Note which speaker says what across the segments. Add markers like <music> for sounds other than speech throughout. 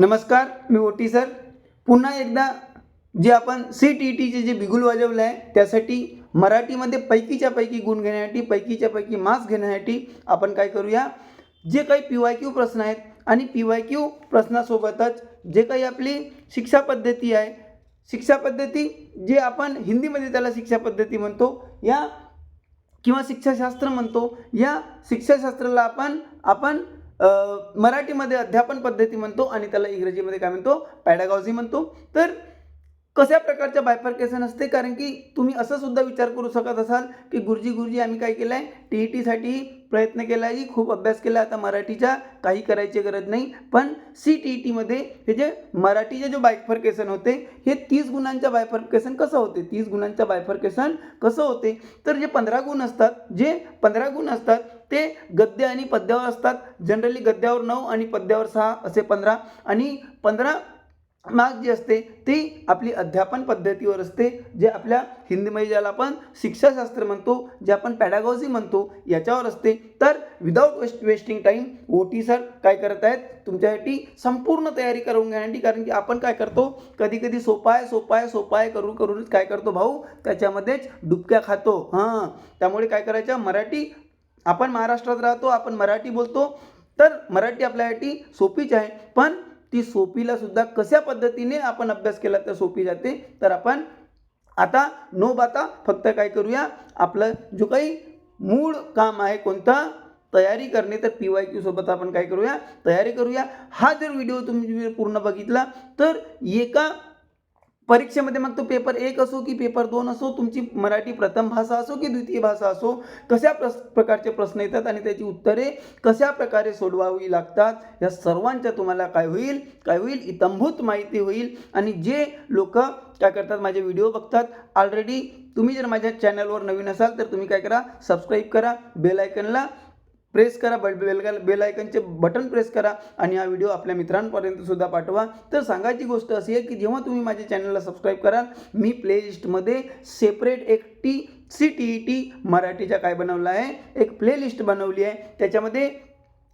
Speaker 1: नमस्कार मी ओटी सर. पुन्हा एकदा जे आपण सी टी ई टीचे जे बिगुल वाजवलं आहे त्यासाठी मराठीमध्ये पैकीच्या पैकी गुण घेण्यासाठी पैकीच्या पैकी मार्क्स घेण्यासाठी आपण काय करूया? जे काही पी वाय क्यू प्रश्न आहेत आणि पी वाय क्यू प्रश्नासोबतच जे काही आपली शिक्षा पद्धती आहे शिक्षा पद्धती जे आपण हिंदीमध्ये त्याला शिक्षा पद्धती म्हणतो या किंवा शिक्षाशास्त्र म्हणतो या शिक्षाशास्त्राला आपण आपण मराठीमध्ये अध्यापन पद्धती म्हणतो आणि त्याला इंग्रजीमध्ये काय म्हणतो? पॅडागॉझी म्हणतो. तर कशा प्रकारच्या बायफर्केशन असते? कारण की तुम्ही असं सुद्धा विचार करू शकत असाल की गुरुजी गुरुजी आम्ही काय केलं आहे टी ई टीसाठी प्रयत्न केला आहे खूप अभ्यास केला. आता मराठीच्या काही करायची गरज नाही. पण सी टी ई टीमध्ये हे जे मराठीचे जे बायफर्केशन होते हे तीस गुणांच्या बायफर्केशन कसं होते? तीस गुणांच्या बायफर्केशन कसं होते? तर जे पंधरा गुण असतात जे पंधरा गुण असतात ते गद्य आणि पद्यावर असतात. जनरली गद्यावर नऊ आणि पद्यावर सहा असे पंधरा. आणि पंधरा मार्क जी असते ती आपली अध्यापन पद्धतीवर असते. जे आपल्या हिंदीमध्ये ज्याला आपण शिक्षाशास्त्र म्हणतो जे आपण पॅडागॉझी म्हणतो याच्यावर असते. तर without waste wasting time O T sir काय करत आहेत? तुमच्यासाठी संपूर्ण तयारी करून घेण्यासाठी कारण की आपण काय करतो? कधी कधी सोपा आहे सोपा आहे सोपा आहे करून करूनच काय करतो भाऊ? त्याच्यामध्येच डुबक्या खातो. हां. त्यामुळे काय करायचं? मराठी आपण महाराष्ट्रात राहतो आपण मराठी बोलतो तर मराठी आपल्यासाठी सोपीच आहे. पण ती सोपीला सुद्धा कशा पद्धतीने आपण अभ्यास केला तर सोपी जाते? तर आपण आता नो बाता फक्त काय करूया आपलं जो काही मूळ काम आहे कोणता तयारी करणे तर पी वाय क्यूसोबत आपण काय करूया? तयारी करूया. हा जर व्हिडिओ तुम्ही पूर्ण बघितला तर एका परीक्षेमध्ये मग तो पेपर एक असो की पेपर दोन असो तुमची मराठी प्रथम भाषा असो की द्वितीय भाषा असो कशा प्रस प्रकारचे प्रश्न येतात आणि त्याची उत्तरे कशा प्रकारे सोडवावी लागतात या सर्वांच्या तुम्हाला काय होईल काय होईल इतंभूत माहिती होईल. आणि जे लोक काय करतात माझे व्हिडिओ बघतात ऑलरेडी तुम्ही जर माझ्या चॅनलवर नवीन असाल तर तुम्ही काय करा सबस्क्राईब करा बेल आयकनला प्रेस करा बट बेल बेल आयकनचे बटन प्रेस करा आणि हा व्हिडिओ आपल्या मित्रांपर्यंत सुद्धा पाठवा. तर सांगायची गोष्ट अशी आहे की जेव्हा तुम्ही माझ्या चॅनलला सबस्क्राईब कराल मी प्लेलिस्टमध्ये सेपरेट एक T C T E T मराठीच्या काय बनवलं आहे एक प्लेलिस्ट बनवली आहे. त्याच्यामध्ये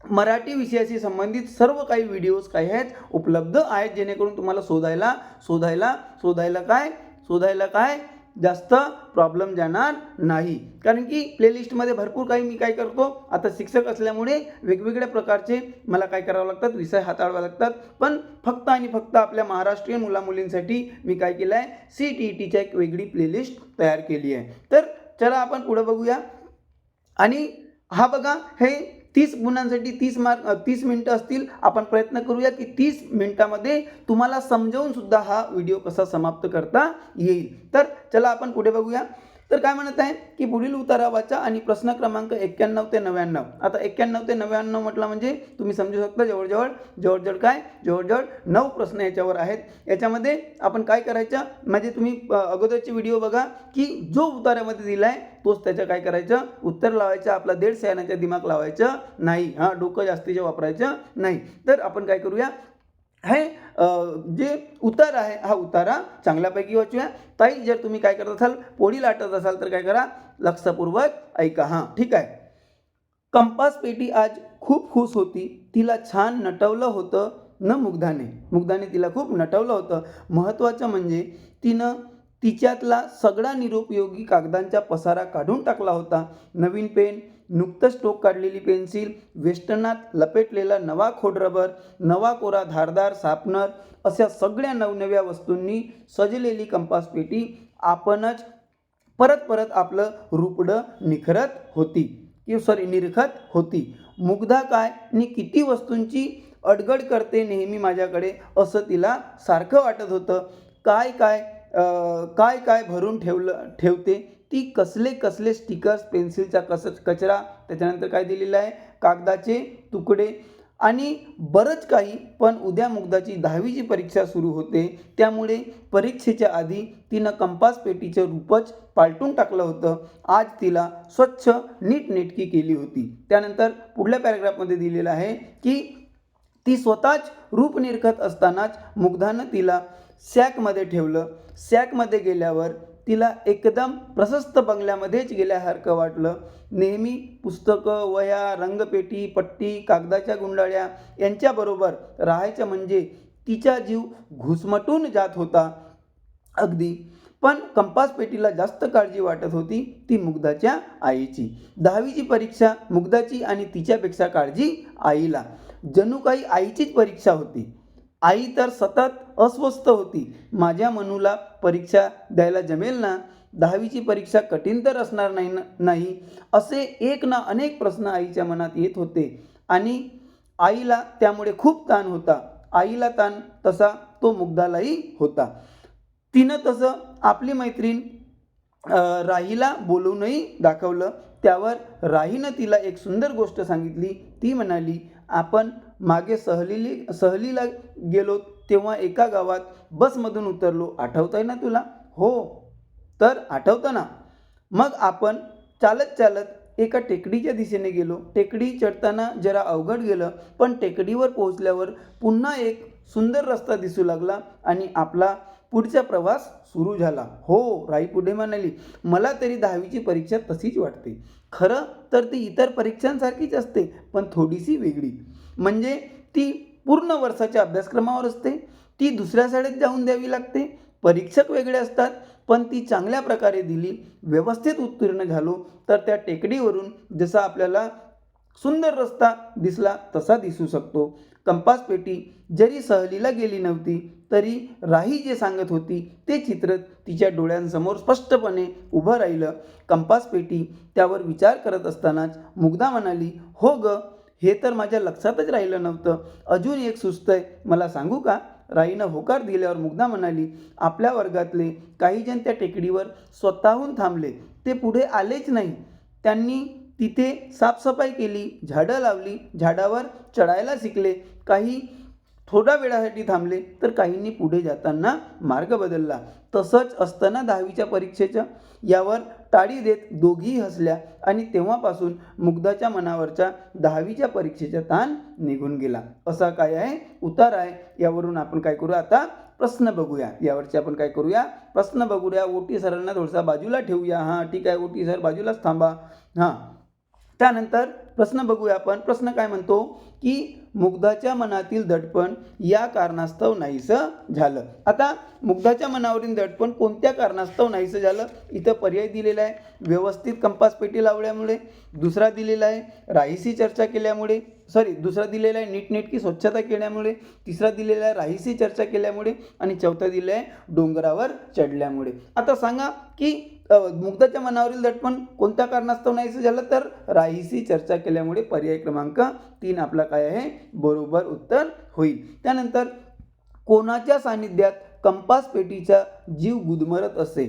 Speaker 1: मराठी विषयाशी संबंधित सर्व काही व्हिडिओज काय आहेत उपलब्ध आहेत जेणेकरून तुम्हाला शोधायला शोधायला शोधायला काय? शोधायला काय? जास्त प्रॉब्लेम जाणार नाही. कारण की प्लेलिस्टमध्ये भरपूर काही मी काय करतो आता शिक्षक असल्यामुळे वेगवेगळ्या प्रकारचे मला काय करावं लागतात विषय हाताळावे लागतात. पण फक्त आणि फक्त आपल्या महाराष्ट्रीयन मुलामुलींसाठी मी काय केलं आहे सी टी ई टीच्या एक वेगळी प्लेलिस्ट तयार केली आहे. तर चला आपण पुढं बघूया. आणि हा बघा हे तीस गुणांसाठी तीस मार्क तीस मिनटं असतील आपण प्रयत्न करूया की तीस मिनटामध्ये तुम्हाला समजावून सुद्धा हा व्हिडिओ कसा समाप्त करता येईल. तर चला आपण पुढे बघूया. तर काय म्हणत आहे? की पुढील उतारा वाचा आणि प्रश्न क्रमांक एक्क्याण्णव ते नव्याण्णव. आता एक्क्याण्णव ते नव्याण्णव म्हटलं म्हणजे तुम्ही समजू शकता जवळजवळ जवळजवळ काय? जवळजवळ नऊ प्रश्न याच्यावर आहेत. याच्यामध्ये आपण काय करायचं? म्हणजे तुम्ही अगोदरचे व्हिडिओ बघा की जो उतारामध्ये दिला आहे तोच त्याचं काय करायचं? उत्तर लावायचं आपला दीड सयानाच्या दिमाग लावायचं. नाही हां डोकं जास्तीचं वापरायचं नाही. तर आपण काय करूया? हे जे उतार आहे हा उतारा चांगल्यापैकी वाचूया. ताई जर तुम्ही काय करत असाल पोळी लाटत असाल तर काय करा लक्षपूर्वक ऐका. हां ठीक आहे. कंपास पेटी आज खूप खुश होती. तिला छान नटवलं होतं न मुग्धाने. मुग्धाने तिला खूप नटवलं होतं. महत्त्वाचं म्हणजे तिनं तिच्यातला सगळा निरुपयोगी कागदांचा पसारा काढून टाकला होता. नवीन पेन नुकतंच टोक काढलेली पेन्सिल वेस्टर्नात लपेटलेला नवा खोडरबर नवा कोरा धारदार सापनर अशा सगळ्या नवनव्या वस्तूंनी सजलेली कंपास पेटी आपणच परत परत आपलं रुपडं निखरत होती. की सॉरी निरखत होती. मुग्धा काय आणि किती वस्तूंची अडगड करते नेहमी माझ्याकडे असं तिला सारखं वाटत होतं. काय काय काय काय भरून ठेवलं ठेवते ती कसले कसले स्टिकर्स पेन्सिलचा कस कचरा त्याच्यानंतर काय दिलेलं आहे? कागदाचे तुकडे. आणि बरंच काही पण उद्या मुग्धाची दहावीची परीक्षा सुरू होते त्यामुळे परीक्षेच्या आधी तिनं कंपास पेटीचं रूपच पालटून टाकलं होतं. आज तिला स्वच्छ नीटनेटकी केली होती. त्यानंतर पुढल्या पॅरेग्राफमध्ये दिलेलं आहे की ती स्वतःच रूप निरखत असतानाच मुग्धानं तिला सॅकमध्ये ठेवलं. सॅकमध्ये गेल्यावर तिला एकदम प्रशस्त बंगल्यामध्येच गेल्यासारखं वाटलं. नेहमी पुस्तकं वह्या रंगपेटी पट्टी कागदाच्या गुंडाळ्या यांच्याबरोबर राहायचं म्हणजे तिचा जीव घुसमटून जात होता. अगदी. पण कंपास पेटीला जास्त काळजी वाटत होती ती मुग्धाच्या आईची. दहावीची परीक्षा मुग्धाची आणि तिच्यापेक्षा काळजी आईला. जणू काही आईचीच परीक्षा होती. आई तर सतत अस्वस्थ होती. माझ्या मनूला परीक्षा द्यायला जमेल ना? दहावीची परीक्षा कठीण तर असणार नाही न? नाही. असे एक ना अनेक प्रश्न आईच्या मनात येत होते. आणि आईला त्यामुळे खूप ताण होता. आईला ताण तसा तो मुग्धालाही होता. तिनं तसं आपली मैत्रीण राहीला बोलवूनही दाखवलं. त्यावर राहीनं तिला एक सुंदर गोष्ट सांगितली. ती म्हणाली आपण मागे सहलीली सहलीला गेलो तेव्हा एका गावात बसमधून उतरलो. आठवतंय ना तुला? हो. तर आठवतं ना मग आपण चालत चालत एका टेकडीच्या दिशेने गेलो. टेकडी चढताना जरा अवघड गेलं पण टेकडीवर पोहोचल्यावर पुन्हा एक सुंदर रस्ता दिसू लागला आणि आपला पुढचा प्रवास सुरू झाला. हो राई पुढे म्हणाली मला तरी दहावीची परीक्षा तशीच वाटते. खरं तर ती इतर परीक्षांसारखीच असते पण थोडीशी वेगळी. म्हणजे ती पूर्ण वर्षाच्या अभ्यासक्रमावर असते. ती दुसऱ्या शाळेत जाऊन द्यावी लागते. परीक्षक वेगळे असतात पण ती चांगल्या प्रकारे दिली व्यवस्थित उत्तीर्ण झालो तर त्या टेकडीवरून जसा आपल्याला सुंदर रस्ता दिसला तसा दिसू शकतो. कंपास पेटी जरी सहलीला गेली नव्हती तरी राही जे सांगत होती ते चित्र तिच्या डोळ्यांसमोर स्पष्टपणे उभं राहिलं. कंपास पेटी त्यावर विचार करत असतानाच मुग्धा म्हणाली हो ग हे तर माझ्या लक्षातच राहिलं नव्हतं. अजून एक सुस्त आहे. मला सांगू का? राईनं होकार दिल्यावर मुग्धा म्हणाली आपल्या वर्गातले काही जण त्या टेकडीवर स्वतःहून थांबले. ते पुढे आलेच नाही. त्यांनी तिथे साफसफाई केली झाडं लावली झाडावर चढायला शिकले. काही थोड्या वेळासाठी थांबले तर काहींनी पुढे जाताना मार्ग बदलला. तसंच असताना दहावीच्या परीक्षेच्या यावर टाळी देत दोघीही हसल्या आणि तेव्हापासून मुग्धाच्या मनावरच्या दहावीच्या परीक्षेचा ताण निघून गेला. असा काय आहे? उतार आहे. यावरून आपण काय करू आता प्रश्न बघूया. यावरचे आपण काय करूया? प्रश्न बघूया. ओटी सरांना थोडासा बाजूला ठेवूया. हां ठीक आहे. ओटी सर बाजूलाच थांबा. हां. त्यानंतर प्रश्न बघूया आपण. प्रश्न काय म्हणतो? की मुग्धाच्या मनातील दडपण या कारणास्तव नाहीसं झालं. आता मुग्धाच्या मनावरील दडपण कोणत्या कारणास्तव नाहीसं झालं? इथं पर्याय दिलेला आहे. व्यवस्थित कंपास पेटी लावल्यामुळे दुसरा दिलेला आहे राहीसी चर्चा केल्यामुळे सॉरी दुसरा दिलेला आहे नीटनेटकी स्वच्छता केल्यामुळे तिसरा दिलेला आहे राहीसी चर्चा केल्यामुळे आणि चौथा दिलं आहे डोंगरावर चढल्यामुळे. आता सांगा की मुग्धाच्या मनावरील दडपण कोणत्या कारणास्तव नाहीसं झालं? तर राहीसी चर्चा केल्यामुळे पर्याय क्रमांक तीन आपला काय आहे? बरोबर उत्तर होईल. त्यानंतर कोणाच्या सानिध्यात कंपास पेटीचा जीव गुदमरत असे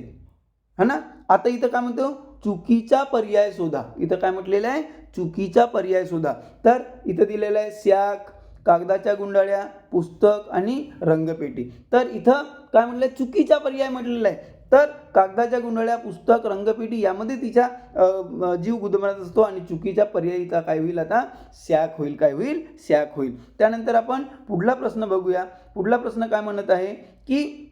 Speaker 1: है ना? आता इथं काय म्हणतो? चुकीचा पर्याय शोधा. इथं काय म्हटलेलं आहे? चुकीचा पर्याय शोधा. तर इथं दिलेलं आहे सॅक कागदाच्या गुंडाळ्या पुस्तक आणि रंगपेटी. तर इथं काय म्हटलं चुकीचा पर्याय म्हटलेला आहे. तर कागदाच्या गुंडाळ्या पुस्तक रंगपेटी यामध्ये तिच्या जीव गुदमरत असतो आणि चुकीच्या पर्यायीचा काय होईल आता? सॅक होईल. काय होईल? सॅक होईल. त्यानंतर आपण पुढला प्रश्न बघूया. पुढला प्रश्न काय म्हणत आहे? की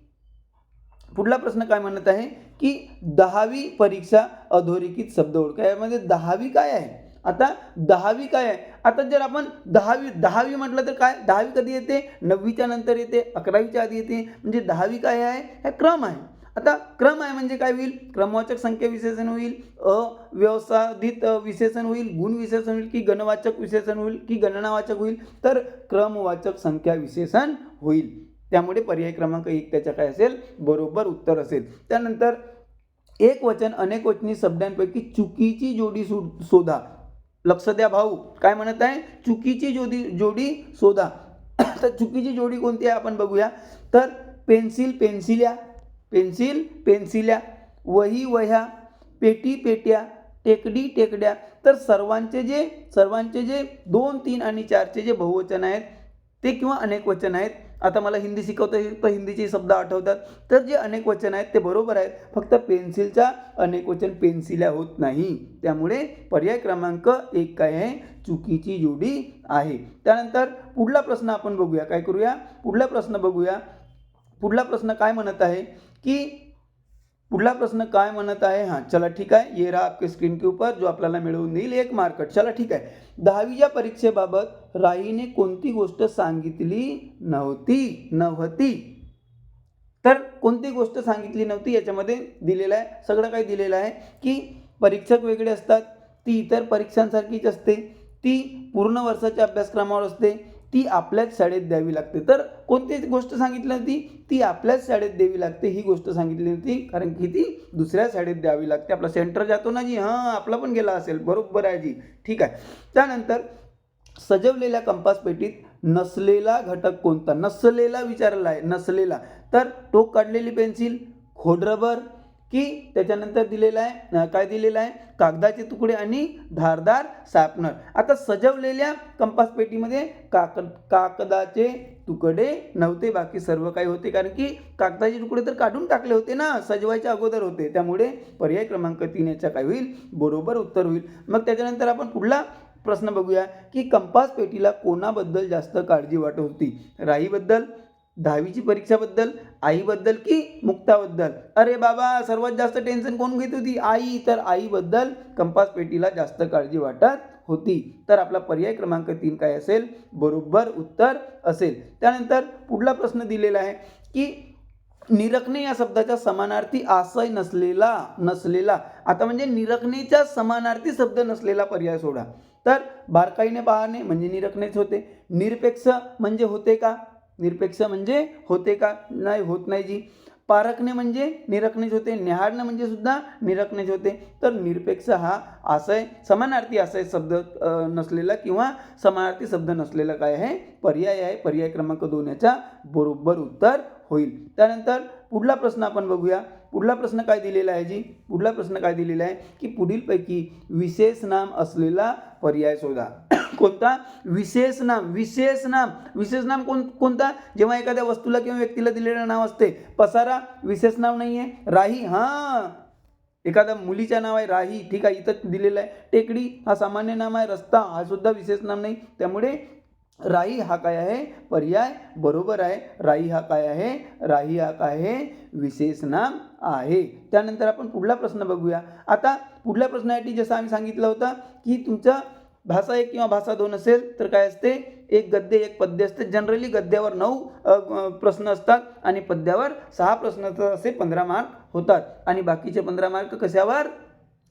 Speaker 1: पुढला प्रश्न काय म्हणत आहे? की दहावी परीक्षा अधोरेखित शब्द ओळखा. यामध्ये दहावी काय आहे? आता दहावी काय आहे? आता जर आपण दहावी दहावी म्हटलं तर काय? दहावी कधी येते? नववीच्या नंतर येते अकरावीच्या आधी येते. म्हणजे दहावी काय आहे? हा क्रम आहे. आता क्रम आहे म्हणजे काय होईल? क्रमवाचक संख्या विशेषण होईल अव्यवसाधित विशेषण होईल गुण विशेषण होईल की गणवाचक विशेषण होईल की गणनावाचक होईल तर क्रमवाचक संख्या विशेषण होईल. त्यामुळे पर्याय क्रमांक एक त्याच्या काय असेल? बरोबर उत्तर असेल. त्यानंतर एक वचन अनेक वचनी शब्दांपैकी चुकीची जोडी शोधा. लक्ष द्या भाऊ काय म्हणत आहे? चुकीची जोडी जोडी शोधा. <coughs> तर चुकीची जोडी कोणती आहे? आपण बघूया. तर पेन्सिल पेन्सिल्या पेन्सिल पेन्सिल्या वही वह्या पेटी पेट्या टेकडी टेकड्या. तर सर्वांचे जे सर्वांचे जे दोन तीन आणि चारचे जे बहुवचन आहेत ते किंवा अनेक वचन आहेत आता मला हिंदी शिकवता येईल तर हिंदीचे शब्द आठवतात. तर जे अनेक वचन आहेत ते बरोबर आहेत फक्त पेन्सिलचा अनेक वचन पेन्सिल्या होत नाही. त्यामुळे पर्याय क्रमांक एक काय आहे? चुकीची जोडी आहे. त्यानंतर पुढला प्रश्न आपण बघूया. काय करूया? पुढला प्रश्न बघूया. पुढला प्रश्न काय म्हणत आहे? की पुढला प्रश्न काय म्हणत आहे? हां चला ठीक आहे. ये रहा आपके स्क्रीन के ऊपर जो आपल्याला मिळवून देईल एक मार्क चला ठीक आहे. दहावीच्या परीक्षेबाबत राईने कोणती गोष्ट सांगितली नव्हती? नव्हती. तर कोणती गोष्ट सांगितली नव्हती? याच्यामध्ये दिलेलं आहे. सगळं काही दिलेलं आहे की परीक्षक वेगळे असतात. ती इतर परीक्षांसारखीच असते. ती पूर्ण वर्षाच्या अभ्यासक्रमावर असते. ती आपल्याच शाळेत द्यावी लागते. तर कोणती गोष्ट सांगितली नव्हती ती आपल्याच शाळेत द्यावी लागते. ही गोष्ट सांगितली होती. कारण की ती दुसऱ्या शाळेत द्यावी लागते. आपला सेंटर जातो ना जी? हां आपला पण गेला असेल. बरोबर आहे जी. ठीक आहे. त्यानंतर सजवलेल्या कंपास पेटीत नसलेला घटक कोणता? नसलेला विचारला आहे नसलेला. तर टोक काढलेली पेन्सिल खोडरबर की त्याच्यानंतर दिलेलं आहे काय दिलेलं आहे? कागदाचे तुकडे आणि धारदार सापनर आता सजवलेल्या कंपास पेटीमध्ये काक कागदाचे तुकडे नव्हते बाकी सर्व काही होते. कारण की कागदाचे तुकडे तर काढून टाकले होते ना सजवायच्या अगोदर होते. त्यामुळे पर्याय क्रमांक तीन याचा काय होईल बरोबर उत्तर होईल. मग त्याच्यानंतर आपण पुढला प्रश्न बघूया की कंपास पेटीला कोणाबद्दल जास्त काळजी वाटत होती? राईबद्दल दहावीची परीक्षाबद्दल आईबद्दल की मुक्ताबद्दल? अरे बाबा सर्वात जास्त टेन्शन कोण घेत होती? आई. तर आईबद्दल कंपास पेटीला जास्त काळजी वाटत होती. तर आपला पर्याय क्रमांक तीन काय असेल? बरोबर उत्तर असेल. त्यानंतर पुढला प्रश्न दिलेला आहे की निरखणे या शब्दाच्या समानार्थी आशय नसलेला नसलेला. आता म्हणजे निरखणेच्या समानार्थी शब्द नसलेला पर्याय सोडा. तर बारकाईने पाहणे म्हणजे निरखणेच होते. निरपेक्ष म्हणजे होते का? निरपेक्ष म्हणजे होते का? नाही होत नाही जी. पारखणे म्हणजे निरखणेच होते निहाळणं म्हणजे सुद्धा निरखणेच होते. तर निरपेक्ष हा आशय समानार्थी आशय शब्द नसलेला किंवा समानार्थी शब्द नसलेला काय आहे? पर्याय आहे. पर्याय क्रमांक दोन याचा बरोबर उत्तर होईल. त्यानंतर पुढला प्रश्न आपण बघूया. पुढला प्रश्न काय दिलेला आहे जी? पुढला प्रश्न काय दिलेला आहे? की पुढीलपैकी विशेष नाम असलेला पर्याय शोधा. <coughs> कोणता? विशेष नाम विशेष नाम. विशेष नाम कोण कोणता? जेव्हा एखाद्या वस्तूला किंवा व्यक्तीला दिलेलं नाव असते. पसारा विशेष नाव नाही आहे राही हां. एखाद्या मुलीचा नाव आहे राही. ठीक आहे इथं दिलेलं आहे. टेकडी हा सामान्य नाम आहे. रस्ता हा सुद्धा विशेष नाम नाही. त्यामुळे राई हा काय आहे? पर्याय बरोबर आहे. राई हा काय आहे? राई हा काय आहे? विशेष नाम आहे. त्यानंतर आपण पुढला प्रश्न बघूया. आता पुढल्या प्रश्नासाठी जसं आम्ही सांगितलं होतं की तुमचं भाषा एक किंवा भाषा दोन असेल तर काय असते? एक गद्य एक पद्य असते. जनरली गद्यावर नऊ प्रश्न असतात आणि पद्यावर सहा प्रश्न असे पंधरा मार्क होतात. आणि बाकीचे पंधरा मार्क कशावर?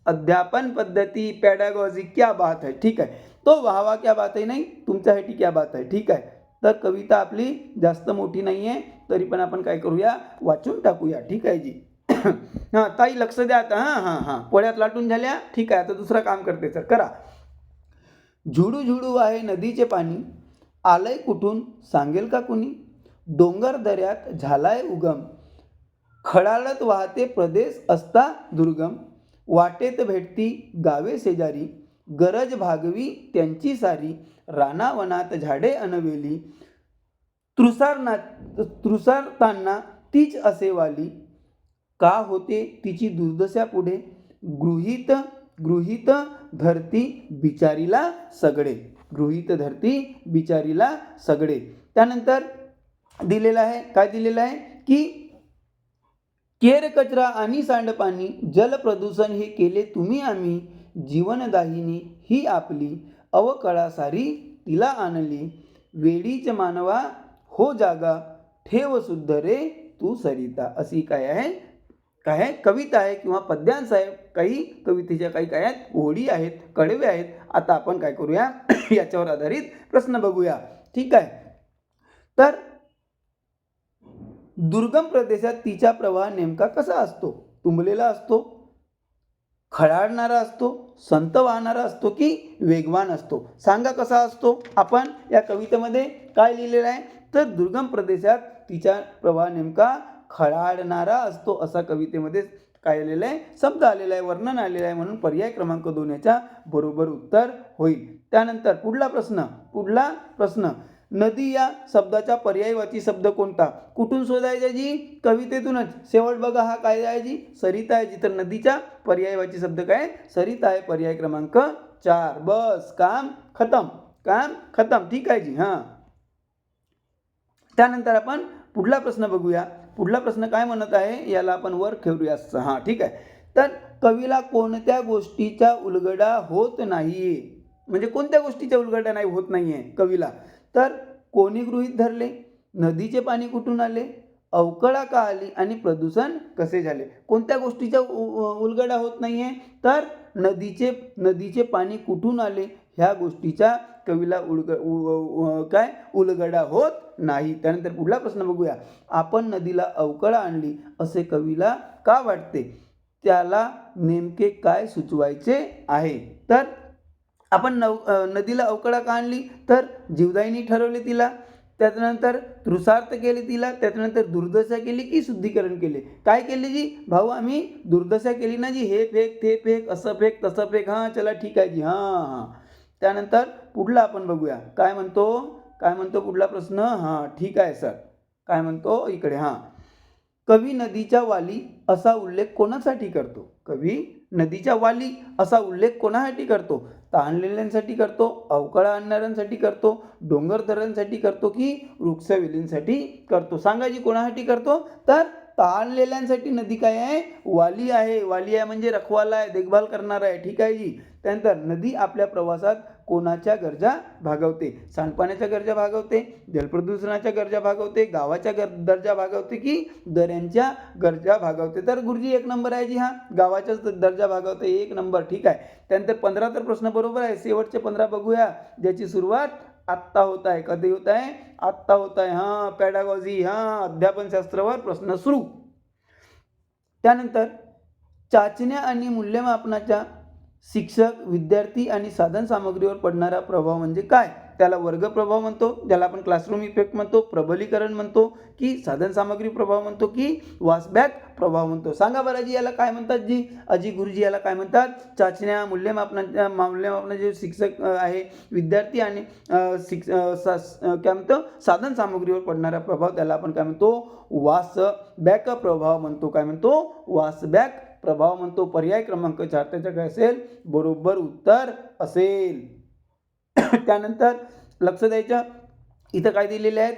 Speaker 1: अध्यापन पद्धती पॅडागॉजी क्या बात आहे ठीक आहे. तो वाहवा क्या बात आहे नाही तुमच्यासाठी क्या बात आहे ठीक आहे तर कविता आपली जास्त मोठी नाही आहे तरी पण आपण काय करूया? वाचून टाकूया. ठीक आहे जी. <coughs> हां ताई लक्ष द्या आता. हां हां हां. पोळ्यात लाटून झाल्या. ठीक आहे आता दुसरं काम करते सर. करा. झुडू झुडू आहे नदीचे पाणी. आलंय कुठून? सांगेल का कुणी? डोंगर दऱ्यात झालाय उगम. खळाळत वाहते प्रदेश असता दुर्गम. वाटेत भेटती गावे शेजारी. गरज भागवी त्यांची सारी. रानावनात झाडे अनवेली. तृसारना तृसारताना तीच असेवाली का होते तिची दुर्दशा पुढे? गृहीत गृहीत धरती बिचारीला सगळे. गृहीत धरती बिचारीला सगळे. त्यानंतर दिलेलं आहे काय दिलेलं आहे? की केर कचरा आणि सांडपाणी जल प्रदूषण हे केले तुम्ही आम्ही. जीवनदाहिनी ही आपली अवकळासारी तिला आणली. वेडीच मानवा हो जागा ठेव शुद्ध रे तू सरिता. अशी काय आहे? काय आहे? कविता आहे किंवा पद्यांश आहे? काही कवितेच्या काही काय आहेत? ओळी आहेत कडवे आहेत. आता आपण काय करूया? <coughs> याच्यावर आधारित प्रश्न बघूया. ठीक आहे. तर दुर्गम प्रदेशात तिचा प्रवाह नेमका कसा असतो? तुंबलेला असतो? खळाळणारा असतो संत वाहणारा असतो की वेगवान असतो? सांगा कसा असतो? आपण या कवितेमध्ये काय लिहिलेलं आहे? तर दुर्गम प्रदेशात तिचा प्रवाह नेमका खळाळणारा असतो असा कवितेमध्ये काय आलेलं आहे? शब्द आलेला आहे वर्णन आलेलं आहे म्हणून पर्याय क्रमांक दोन याच्या बरोबर उत्तर होईल. त्यानंतर पुढला प्रश्न पुढला प्रश्न. नदी या शब्दाचा पर्यायवाची शब्द कोणता? कुठून शोधायचा जी कवितेतूनच. शेवट बघा हा काय आहे जी सरिता आहे जी तर नदीचा पर्यायवाची शब्द काय? सरिता आहे पर्याय क्रमांक चार. बस काम खतम. काम खतम. ठीक आहे जी हां. त्यानंतर आपण पुढला प्रश्न बघूया. पुढला प्रश्न काय म्हणत आहे? याला आपण वर खेळूया हां ठीक आहे. तर कवीला कोणत्या गोष्टीचा उलगडा होत नाही? म्हणजे कोणत्या गोष्टीचा उलगडा नाही होत नाही आहे कवीला? तर कोणी गृहीत धरले? नदीचे पाणी कुठून आले? अवकळा का आली? आणि प्रदूषण कसे झाले? कोणत्या गोष्टीचा उ- उलगडा होत नाही आहे तर नदीचे नदीचे पाणी कुठून आले? ह्या गोष्टीचा कवीला उलग उ- काय? उलगडा होत नाही. त्यानंतर पुढला प्रश्न बघूया. आपण नदीला अवकळा आणली असे कवीला का वाटते? त्याला नेमके काय सुचवायचे आहे? तर आपण नव नदीला अवकडा का आणली तर जीवदायिनी ठरवले तिला त्याच्यानंतर तृसार्थ केले तिला त्याच्यानंतर दुर्दशा केली की शुद्धीकरण केले. काय केले जी? भाऊ आम्ही दुर्दशा केली ना जी हे फेक ते फेक असं फेक तसं फेक हां चला ठीक आहे जी हां हां. त्यानंतर पुढला आपण बघूया. काय म्हणतो? काय म्हणतो पुढला प्रश्न? हां ठीक आहे सर. काय म्हणतो? इकडे हां. कवी नदीच्या वाली असा उल्लेख कोणासाठी करतो? कवी नदीच्या वाली असा उल्लेख कोणासाठी करतो? ताणलेल्यांसाठी करतो अवकाळा आणणाऱ्यांसाठी करतो डोंगर दऱ्यांसाठी करतो की वृक्षवेलींसाठी करतो. सांगायची कोणासाठी करतो? तर ताणलेल्यांसाठी. नदी काय आहे? वाली आहे. वाली आहे म्हणजे रखवाला आहे. देखभाल करणारा आहे. ठीक आहे जी? त्यानंतर नदी आपल्या प्रवासात कोणाच्या गरजा भागवते? सांडपाण्याच्या गरजा भागवते जलप्रदूषणाच्या गरजा भागवते गावाच्या गर दर्जा भागवते की दऱ्यांच्या गरजा भागवते? तर गुरुजी एक नंबर आहे जी हा. गावाच्याच दर्जा भागवते एक नंबर. ठीक आहे. त्यानंतर पंधरा तर प्रश्न बरोबर आहे. शेवटचे पंधरा बघूया. ज्याची सुरुवात आत्ता होत आहे. कधी होत आहे? आत्ता होत आहे. हां पॅडागॉजी. हां अध्यापनशास्त्रावर प्रश्न सुरू. त्यानंतर चाचण्या आणि मूल्यमापनाच्या शिक्षक विद्यार्थी आणि साधन सामग्रीवर पडणारा प्रभाव म्हणजे काय? त्याला वर्ग प्रभाव म्हणतो ज्याला आपण क्लासरूम इफेक्ट म्हणतो प्रबलीकरण म्हणतो की साधन सामग्री प्रभाव म्हणतो की वासबॅक प्रभाव म्हणतो. सांगा बरं जी याला काय म्हणतात जी? अजी गुरुजी याला काय म्हणतात? चाचण्या मूल्यमापनाच्या मूल्यमापनाचे शिक्षक आहे विद्यार्थी आणि शिक्ष सा काय म्हणतो? साधन सामग्रीवर पडणारा प्रभाव त्याला आपण काय म्हणतो? वास बॅक प्रभाव म्हणतो. काय म्हणतो? वासबॅक प्रभाव म्हणतो पर्याय क्रमांक चार त्याचं काय असेल बरोबर उत्तर असेल. <clears throat> त्यानंतर लक्ष द्यायचं इथं काय दिलेले आहेत?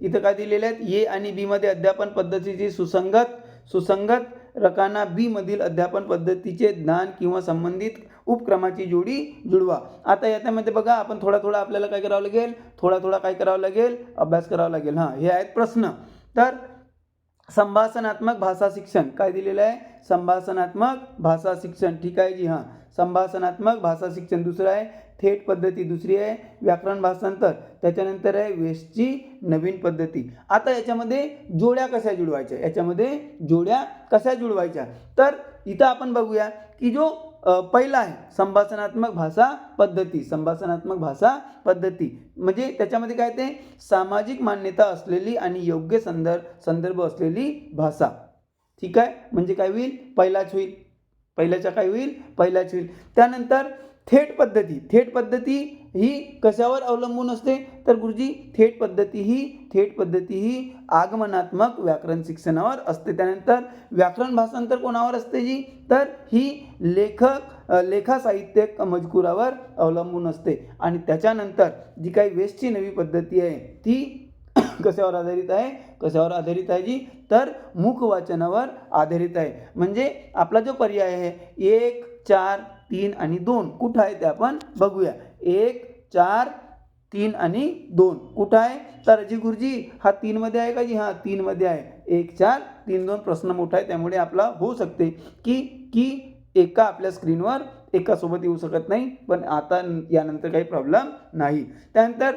Speaker 1: इथं काय दिलेले आहेत? ए आणि बीमध्ये अध्यापन पद्धतीची सुसंगत सुसंगत रकाना बीमधील अध्यापन पद्धतीचे ज्ञान किंवा संबंधित उपक्रमाची जोडी जुळवा. आता याच्यामध्ये बघा आपण थोडा थोडा आपल्याला काय करावं लागेल? थोडा थोडा काय करावं लागेल? अभ्यास करावा लागेल. हां हे आहेत प्रश्न. तर संभाषणात्मक भाषा शिक्षण. काय दिलेलं आहे? संभाषणात्मक भाषा शिक्षण. ठीक आहे जी हां. संभाषणात्मक भाषा शिक्षण दुसरं आहे. थेट पद्धती दुसरी आहे. व्याकरण भाषांतर. त्याच्यानंतर आहे वेस्टची नवीन पद्धती. आता याच्यामध्ये जोड्या कशा जुळवायच्या याच्यामध्ये जोड्या कशा जुळवायच्या तर इथं आपण बघूया की जो पहिला आहे संभाषणात्मक भाषा पद्धती संभाषणात्मक भाषा पद्धती. म्हणजे त्याच्यामध्ये काय ते सामाजिक मान्यता असलेली आणि योग्य संदर्भ संदर्भ असलेली भाषा. ठीक आहे? म्हणजे काय होईल? पहिलाच होईल. पहिल्याच्या काय होईल? पहिलाच होईल. त्यानंतर थेट पद्धती. थेट पद्धती ही कशावर अवलंबून असते? तर गुरुजी थेट पद्धती ही थेट पद्धती ही आगमनात्मक व्याकरण शिक्षणावर असते. त्यानंतर व्याकरण भाषांतर कोणावर असते जी? तर ही लेखक लेखा साहित्य मजकुरावर अवलंबून असते. आणि त्याच्यानंतर जी काही वेस्टची नवी पद्धती आहे ती <coughs> कशावर आधारित आहे? कशावर आधारित आहे जी? तर मुखवाचनावर आधारित आहे. म्हणजे आपला जो पर्याय आहे एक चार तीन आणि दोन कुठं आहे ते आपण बघूया. एक चार तीन आणि दोन. कुठं आहे? तर अजी गुरुजी हा तीनमध्ये आहे का जी? हां तीनमध्ये आहे. एक चार तीन दोन प्रश्न मोठा आहे. त्यामुळे आपला होऊ शकते की की एका आपल्या स्क्रीनवर एकासोबत येऊ शकत नाही. पण आता यानंतर काही प्रॉब्लेम नाही. त्यानंतर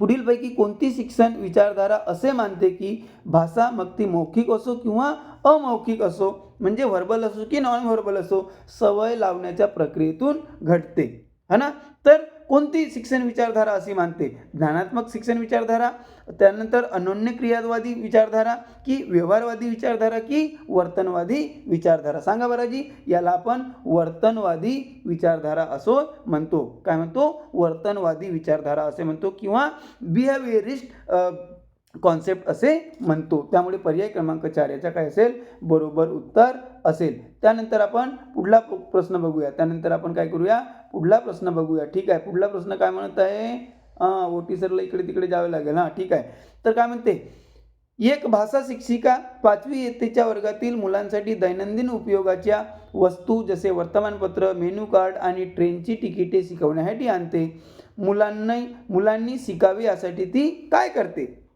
Speaker 1: पुढीलपैकी कोणती शिक्षण विचारधारा असे मानते की भाषा मग ती मौखिक असो किंवा अमौखिक असो म्हणजे व्हर्बल असो की नॉन व्हर्बल असो सवय लावण्याच्या प्रक्रियेतून घडते है ना? तर कोणती शिक्षण विचारधारा अशी मानते? ज्ञानात्मक शिक्षण विचारधारा त्यानंतर अनन्य क्रियावादी विचारधारा की व्यवहारवादी विचारधारा की वर्तनवादी विचारधारा? सांगा बराजी याला आपण वर्तनवादी विचारधारा असो म्हणतो. काय म्हणतो? वर्तनवादी विचारधारा असे म्हणतो किंवा बिहेवियरिस्ट कॉन्सेप्ट असे म्हणतो. त्यामुळे पर्याय क्रमांक चार याचा काय असेल? बरोबर उत्तर असेल. त्यानंतर आपण पुढला प्रश्न बघूया. त्यानंतर आपण काय करूया? पुढला प्रश्न बघूया. ठीक आहे. पुढला प्रश्न काय म्हणत आहे? ओटी ओ सरला इकडे तिकडे जावे लागेल हां. ठीक आहे. तर काय म्हणते? एक भाषा शिक्षिका पाचवी इयत्तेच्या वर्गातील मुलांसाठी दैनंदिन उपयोगाच्या वस्तू जसे वर्तमानपत्र मेन्यू कार्ड आणि ट्रेनची तिकिटे शिकवण्यासाठी आणते. मुलांना मुलांनी शिकावी यासाठी ती काय करते?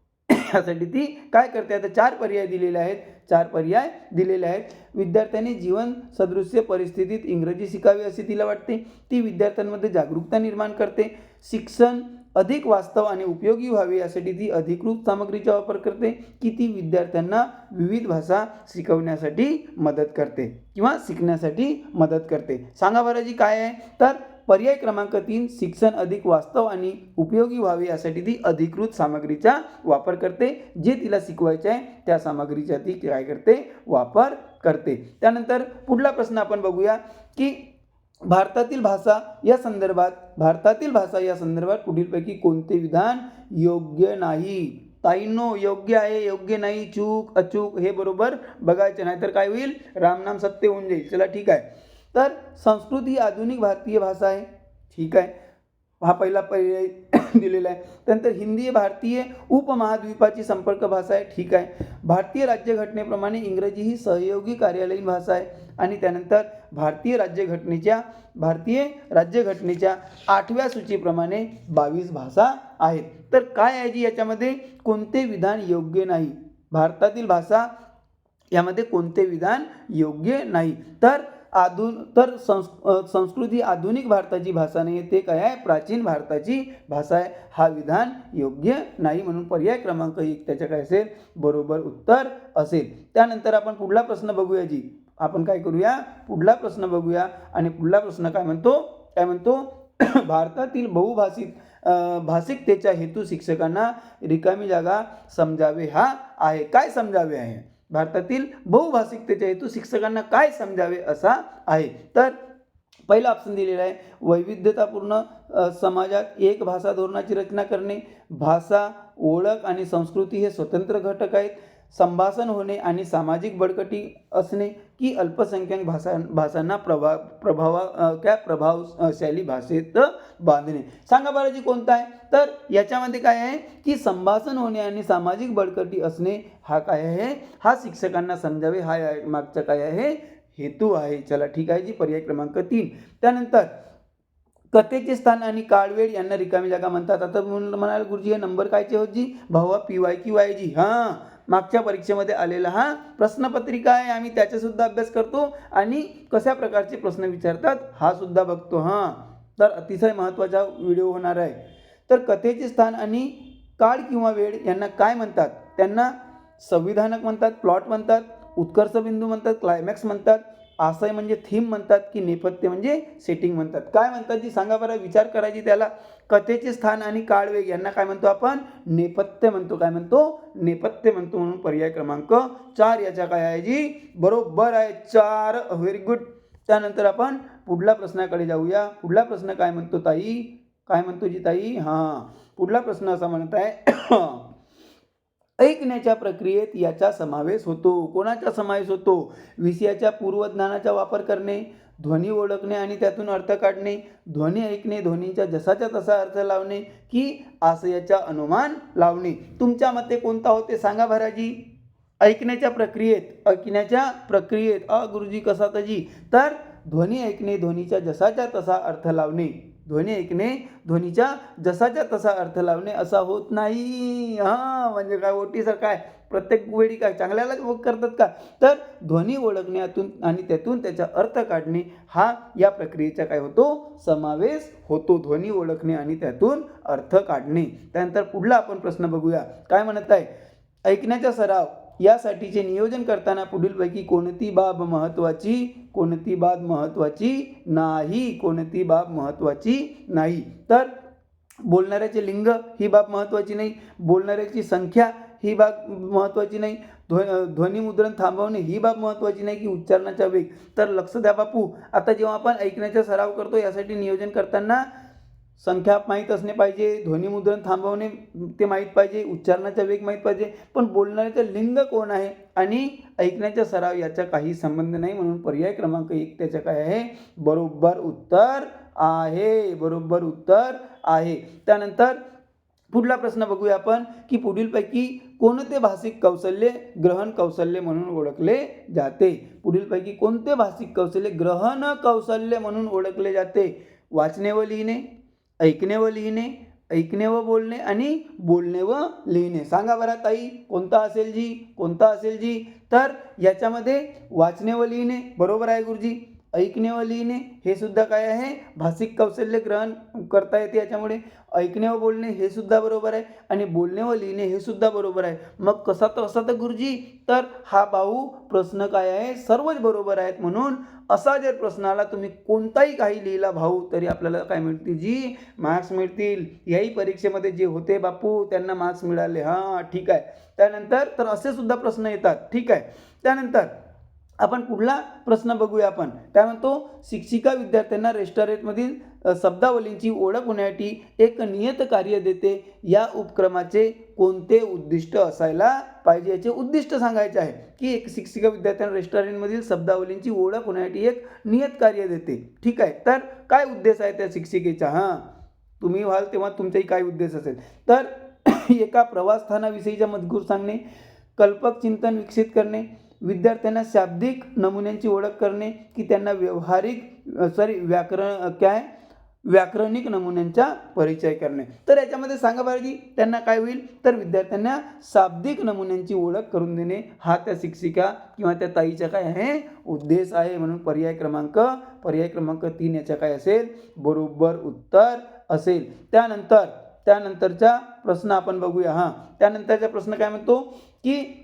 Speaker 1: यासाठी ती काय करते? आता चार पर्याय दिलेले आहेत. चार पर्याय दिलेले आहेत. विद्यार्थ्यांनी जीवन सदृश्य परिस्थितीत इंग्रजी शिकावी असे तिला वाटते. ती विद्यार्थ्यांमध्ये जागरूकता निर्माण करते. शिक्षण अधिक वास्तव आणि उपयोगी व्हावे यासाठी ती अधिकृत सामग्रीचा वापर करते की ती विद्यार्थ्यांना विविध भाषा शिकवण्यासाठी मदत करते किंवा शिकण्यासाठी मदत करते. सांगा बरं जी काय आहे? तर पर्याय क्रमांक तीन शिक्षण अधिक वास्तव आणि उपयोगी व्हावे यासाठी ती अधिकृत सामग्रीचा वापर करते. जे तिला शिकवायचे आहे त्या सामग्रीचा ती काय करते? वापर करते. त्यानंतर पुढला प्रश्न आपण बघूया की भारतातील भाषा या संदर्भात भारतातील भाषा या संदर्भात पुढीलपैकी कोणते विधान योग्य नाही? ताईनो योग्य आहे योग्य नाही चूक अचूक हे बरोबर बघायचे. नाही तर काय होईल? रामनाम सत्य होऊन जाईल. चला ठीक आहे. तर संस्कृत ही आधुनिक भारतीय भाषा आहे. ठीक आहे. हा पहिला पर्याय <coughs> दिलेला आहे. त्यानंतर हिंदी भारतीय उपमहाद्वीपाची संपर्क भाषा आहे. ठीक आहे. भारतीय राज्यघटनेप्रमाणे इंग्रजी ही सहयोगी कार्यालयीन भाषा आहे. आणि त्यानंतर भारतीय राज्यघटनेच्या भारतीय राज्यघटनेच्या आठव्या सूचीप्रमाणे बावीस भाषा आहेत. तर काय आहे जी याच्यामध्ये? कोणते विधान योग्य नाही? भारतातील भाषा यामध्ये कोणते विधान योग्य नाही? तर आधुन तर संस् संस्कृती आधुनिक भारताची भाषा नाही ते काय आहे? प्राचीन भारताची भाषा आहे. हा विधान योग्य नाही म्हणून पर्याय क्रमांक एक त्याच्या काय असेल? बरोबर उत्तर असेल. त्यानंतर आपण पुढला प्रश्न बघूया जी. आपण काय करूया? पुढला प्रश्न बघूया. आणि पुढला प्रश्न काय म्हणतो? काय म्हणतो? <clears throat> भारतातील बहुभाषिक भाषिकतेचा हेतू शिक्षकांना रिकामी जागा समजावे हा आहे. काय समजावे आहे? भारतातील बहुभाषिकतेच्या हेतू शिक्षकांना काय समजावे असा आहे. तर पहिला ऑप्शन दिलेला आहे वैविध्यतापूर्ण समाजात एक भाषा धोरणाची रचना करणे. भाषा ओळख आणि संस्कृती हे स्वतंत्र घटक आहेत. संभाषण होणे आणि सामाजिक बळकटी असणे की अल्पसंख्याक भाषा भाषांना प्रभा प्रभावा काय क्या प्रभावशाली भाषेत बांधणे. सांगा बरं जी कोणता आहे? तर याच्यामध्ये काय आहे की संभाषण होणे आणि सामाजिक बळकटी असणे हा काय आहे? हा शिक्षकांना समजावे हा मागचा काय आहे? हेतू आहे. चला ठीक आहे जी पर्याय क्रमांक तीन. त्यानंतर कथेचे स्थान आणि काळवेळ यांना रिकामी जागा म्हणतात. आता म्हणाल गुरुजी हे नंबर कायचे होत जी? भावा पी वाय की वाय जी. हां. मागच्या परीक्षेमध्ये आलेला हा प्रश्नपत्रिका आहे. आम्ही त्याचासुद्धा अभ्यास करतो आणि कशा प्रकारचे प्रश्न विचारतात हा सुद्धा बघतो हां. तर अतिशय महत्त्वाचा व्हिडिओ होणार आहे. तर कथेचे स्थान आणि काळ किंवा वेळ यांना काय म्हणतात? त्यांना संविधानक म्हणतात प्लॉट म्हणतात उत्कर्ष बिंदू म्हणतात क्लायमॅक्स म्हणतात आशय म्हणजे थीम म्हणतात की नेपथ्य म्हणजे सेटिंग म्हणतात. काय म्हणतात जी सांगा बरं विचार करायची त्याला. कथेचे स्थान आणि काळवेग यांना काय म्हणतो आपण? नेपथ्य म्हणतो. काय म्हणतो? नेपथ्य म्हणतो म्हणून पर्याय क्रमांक चार याच्या काय आहे जी? बरोबर आहे. चार. व्हेरी गुड त्यानंतर आपण पुढल्या प्रश्नाकडे जाऊया. पुढला प्रश्न काय म्हणतो ताई? काय म्हणतो जी ताई? हां. पुढला प्रश्न असा म्हणत आहे. ऐकण्याच्या प्रक्रियेत याचा समावेश होतो. कोणाचा समावेश होतो? विषयाच्या पूर्वज्ञानाचा वापर करणे ध्वनी ओळखणे आणि त्यातून अर्थ काढणे ध्वनी ऐकणे ध्वनीच्या जसाच्या तसा अर्थ लावणे की आशयाचा अनुमान लावणे. तुमच्या मते कोणता होते? सांगा भराजी. ऐकण्याच्या प्रक्रियेत ऐकण्याच्या प्रक्रियेत अ गुरुजी कसा तजी? तर ध्वनी ऐकणे ध्वनीच्या जसाच्या तसा अर्थ लावणे. ध्वनी ऐकणे ध्वनीच्या जसाच्या तसा अर्थ लावणे असा होत नाही. हां म्हणजे काय ओटी सर काय? प्रत्येक वेळी काय चांगल्याला करतात का? तर ध्वनी ओळखण्यातून आणि त्यातून त्याचा अर्थ काढणे हा या प्रक्रियेचा काय होतो? समावेश होतो. ध्वनी ओळखणे आणि त्यातून अर्थ काढणे. त्यानंतर पुढला आपण प्रश्न बघूया. काय म्हणत आहे? ऐकण्याचा सराव. यासाठीचे नियोजन करताना पुढीलपैकी कोणती बाब महत्त्वाची कोणती बाब महत्त्वाची नाही कोणती बाब महत्त्वाची नाही. तर बोलणाऱ्याचे लिंग ही बाब महत्त्वाची नाही बोलणाऱ्याची संख्या ही बाब महत्त्वाची नाही ध्व ध्वनिमुद्रण थांबवणे ही बाब महत्त्वाची नाही की उच्चारणाचा वेग. तर लक्ष द्या बापू आता जेव्हा आपण ऐकण्याचा सराव करतो यासाठी नियोजन करताना संख्या माहीत असणे पाहिजे ध्वनिमुद्रण थांबवणे ते माहीत पाहिजे उच्चारणाचा वेग माहीत पाहिजे पण बोलणाऱ्याचं लिंग कोण आहे आणि ऐकण्याचा सराव याचा काही संबंध नाही म्हणून पर्याय क्रमांक एक त्याचं काय आहे? बरोबर उत्तर आहे बरोबर उत्तर आहे. त्यानंतर पुढला प्रश्न बघूया आपण की पुढीलपैकी कोणते भाषिक कौशल्य ग्रहण कौशल्य म्हणून ओळखले जाते? पुढीलपैकी कोणते भाषिक कौशल्य ग्रहण कौशल्य म्हणून ओळखले जाते? वाचणे व लिहिणे ऐकणे व लिहिणे ऐकणे व बोलणे आणि बोलणे व लिहिणे. सांगा बरं ताई कोणता असेल जी? कोणता असेल जी? तर याच्यामध्ये वाचणे व लिहिणे बरोबर आहे गुरुजी? ऐकणे व लिहिणे हे सुद्धा काय आहे? भाषिक कौशल्य ग्रहण करता येते याच्यामुळे. ऐकणे व बोलणे हे सुद्धा बरोबर आहे आणि बोलणे व लिहिणे हे सुद्धा बरोबर आहे. मग कसा तर असा तर गुरुजी तर हा भाऊ प्रश्न काय आहे? सर्वच बरोबर आहेत म्हणून असा जर प्रश्न आला तुम्ही कोणताही काही लिहिला भाऊ तरी आपल्याला काय मिळतील जी? मार्क्स मिळतील. याही परीक्षेमध्ये जे होते बापू त्यांना मार्क्स मिळाले. हां ठीक आहे. त्यानंतर तर असे सुद्धा प्रश्न येतात. ठीक आहे. त्यानंतर आपण पुढला प्रश्न बघूया आपण? काय म्हणतो? शिक्षिका विद्यार्थ्यांना रेस्टॉरंटमधील शब्दावलींची ओळख होण्यासाठी एक नियत कार्य देते. या उपक्रमाचे कोणते उद्दिष्ट असायला पाहिजे याचे उद्दिष्ट सांगायचे आहे. की एक शिक्षिका विद्यार्थ्यांना रेस्टॉरंटमधील शब्दावलींची ओळख होण्यासाठी एक नियत कार्य देते. ठीक आहे. तर काय उद्देश आहे त्या शिक्षिकेचा? हां? तुम्ही व्हाल तेव्हा तुमचाही काय उद्देश असेल. तर <clears throat> एका प्रवासस्थानाविषयीचा मजकूर सांगणे कल्पक चिंतन विकसित करणे विद्यार्थ्यांना शाब्दिक नमुन्यांची ओळख करणे की त्यांना व्यवहारिक सॉरी व्याकरण काय? व्याकरणिक नमुन्यांचा परिचय करणे. तर याच्यामध्ये सांगा बाळजी त्यांना काय होईल? तर विद्यार्थ्यांना शाब्दिक नमुन्यांची ओळख करून देणे हा त्या शिक्षिका किंवा त्या ताईचा काय आहे? उद्देश आहे म्हणून पर्याय क्रमांक पर्याय क्रमांक तीन याचा काय असेल? बरोबर उत्तर असेल. त्यानंतर त्यानंतरचा प्रश्न आपण बघूया हां. त्यानंतरचा प्रश्न काय म्हणतो? की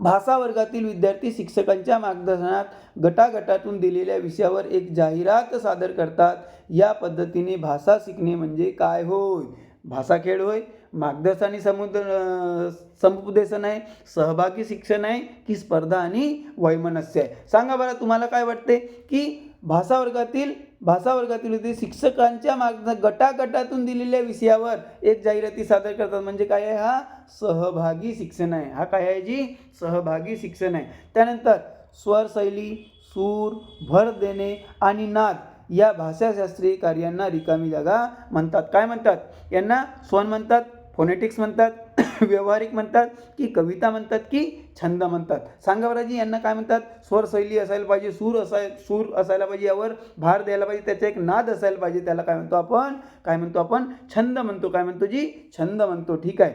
Speaker 1: भाषा वर्गातील विद्यार्थी शिक्षकांच्या मार्गदर्शनात गटागटातून दिलेल्या विषयावर एक जाहिरात सादर करतात. या पद्धतीने भाषा शिकणे म्हणजे काय होय? भाषा खेळ होय? मार्गदर्शन आणि समुद्र समुपदेशन आहे? सहभागी शिक्षण आहे? की स्पर्धा आणि वैमनस्य आहे? सांगा बरं तुम्हाला काय वाटते? की भाषा वर्गातील भाषा वर्गातील शिक्षकांच्या मार्ग गटागटातून दिलेल्या विषयावर एक जाहिराती सादर करतात. म्हणजे काय आहे? हा सहभागी शिक्षण आहे. हा काय आहे जी? सहभागी शिक्षण आहे. त्यानंतर स्वरशैली सूर भर देणे आणि नाद या भाषाशास्त्रीय कार्यांना रिकामी जागा म्हणतात. काय म्हणतात? यांना स्वन म्हणतात. फोनेटिक्स म्हणतात <coughs> व्यवहारिक म्हणतात की कविता म्हणतात की छंद म्हणतात. सांगा बराजी यांना काय म्हणतात? स्वरशैली असायला पाहिजे सूर असाय सूर असायला पाहिजे यावर भार द्यायला पाहिजे त्याचा एक नाद असायला पाहिजे त्याला काय म्हणतो आपण? काय म्हणतो आपण? छंद म्हणतो. काय म्हणतो जी? छंद म्हणतो. ठीक आहे.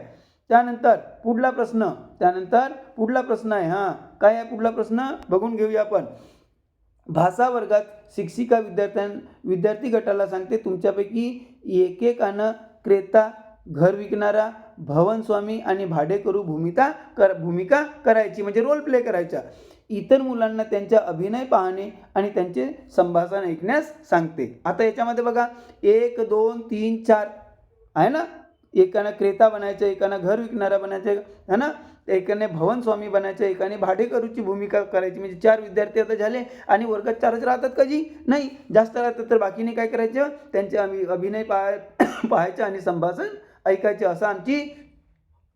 Speaker 1: त्यानंतर पुढला प्रश्न त्यानंतर पुढला प्रश्न आहे हां. काय आहे पुढला प्रश्न? बघून घेऊया आपण. भाषा वर्गात शिक्षिका विद्यार्थ्यां विद्यार्थी गटाला सांगते तुमच्यापैकी एकेकानं क्रेता घर विकणारा भवनस्वामी आणि भाडेकरू भूमिका कर भूमिका करायची म्हणजे रोल प्ले करायचा. इतर मुलांना त्यांचा अभिनय पाहणे आणि त्यांचे संभाषण ऐकण्यास सांगते. आता याच्यामध्ये बघा एक दोन तीन चार आहे ना? एकानं क्रेता बनायचं एकानं घर विकणारा बनायचं है ना? एकाने भवनस्वामी बनायचं एकाने भाडेकरूची भूमिका करायची म्हणजे चार विद्यार्थी आता झाले आणि वर्गात चारच राहतात का जी? नाही. जास्त राहतात तर बाकीने काय करायचं? त्यांचे आम्ही अभिनय पाहाय <coughs> पाहायचं आणि संभाषण ऐकायचं असं आमची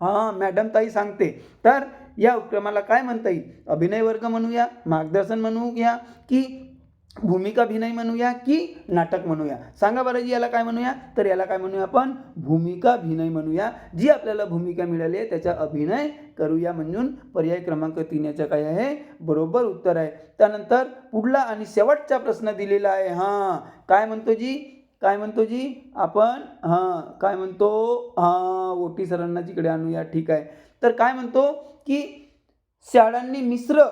Speaker 1: हां मॅडम ताई सांगते. तर या उपक्रमाला काय म्हणता येईल? अभिनय वर्ग म्हणूया मार्गदर्शन म्हणूया की भूमिकाभिनय म्हणूया की नाटक म्हणूया? सांगा बरं जी याला काय म्हणूया? तर याला काय म्हणूया आपण? भूमिकाभिनय म्हणूया. जी आपल्याला भूमिका मिळाली आहे त्याचा अभिनय करूया म्हणून पर्याय क्रमांक तीन याचं काय आहे? बरोबर उत्तर आहे. त्यानंतर पुढला आणि शेवटचा प्रश्न दिलेला आहे. हां काय म्हणतो जी? काय म्हणतो जी? आपण हां काय म्हणतो? हां ओटी सरांना जिकडे आणूया ठीक आहे. तर काय म्हणतो की शाळांनी मिश्र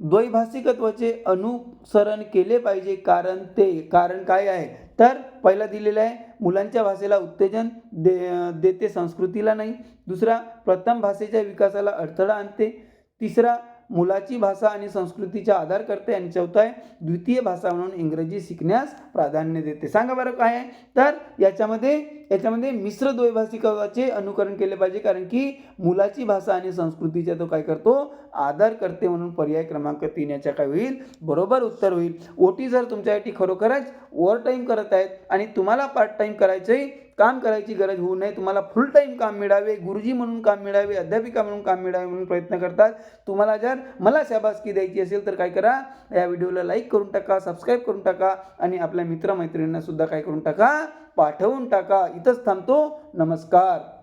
Speaker 1: द्वैभाषिकत्वाचे अनुसरण केले पाहिजे कारण ते कारण काय आहे? तर पहिला दिलेलं आहे मुलांच्या भाषेला उत्तेजन दे देते संस्कृतीला नाही. दुसरा प्रथम भाषेच्या विकासाला अडथळा आणते. तिसरा मुलाची भाषा आणि संस्कृतीचा आधार करते आणि चौथा आहे द्वितीय भाषा म्हणून इंग्रजी शिकण्यास प्राधान्य देते. सांगा बरं काय तर याच्यामध्ये याच्यामध्ये मिश्र द्वैभाषिकाचे अनुकरण केले पाहिजे कारण की मुलाची भाषा आणि संस्कृतीचा तो काय करतो? आदर करते म्हणून पर्याय क्रमांक तीन याच्या काय होईल? बरोबर उत्तर होईल. ओटी जर तुमच्यासाठी खरोखरच ओव्हर टाईम करत आहेत आणि तुम्हाला पार्ट टाईम करायचंही काम करायची गरज होऊ नये तुम्हाला फुल टाईम काम मिळावे गुरुजी म्हणून काम मिळावे अध्यापिका म्हणून काम मिळावे म्हणून प्रयत्न करतात तुम्हाला जर मला शाबासकी द्यायची असेल तर काय करा? या व्हिडिओला लाईक करून टाका सबस्क्राईब करून टाका आणि आपल्या मित्रमैत्रिणींना सुद्धा काय करून टाका? पाठवून टाका. इथंच थांबतो. नमस्कार.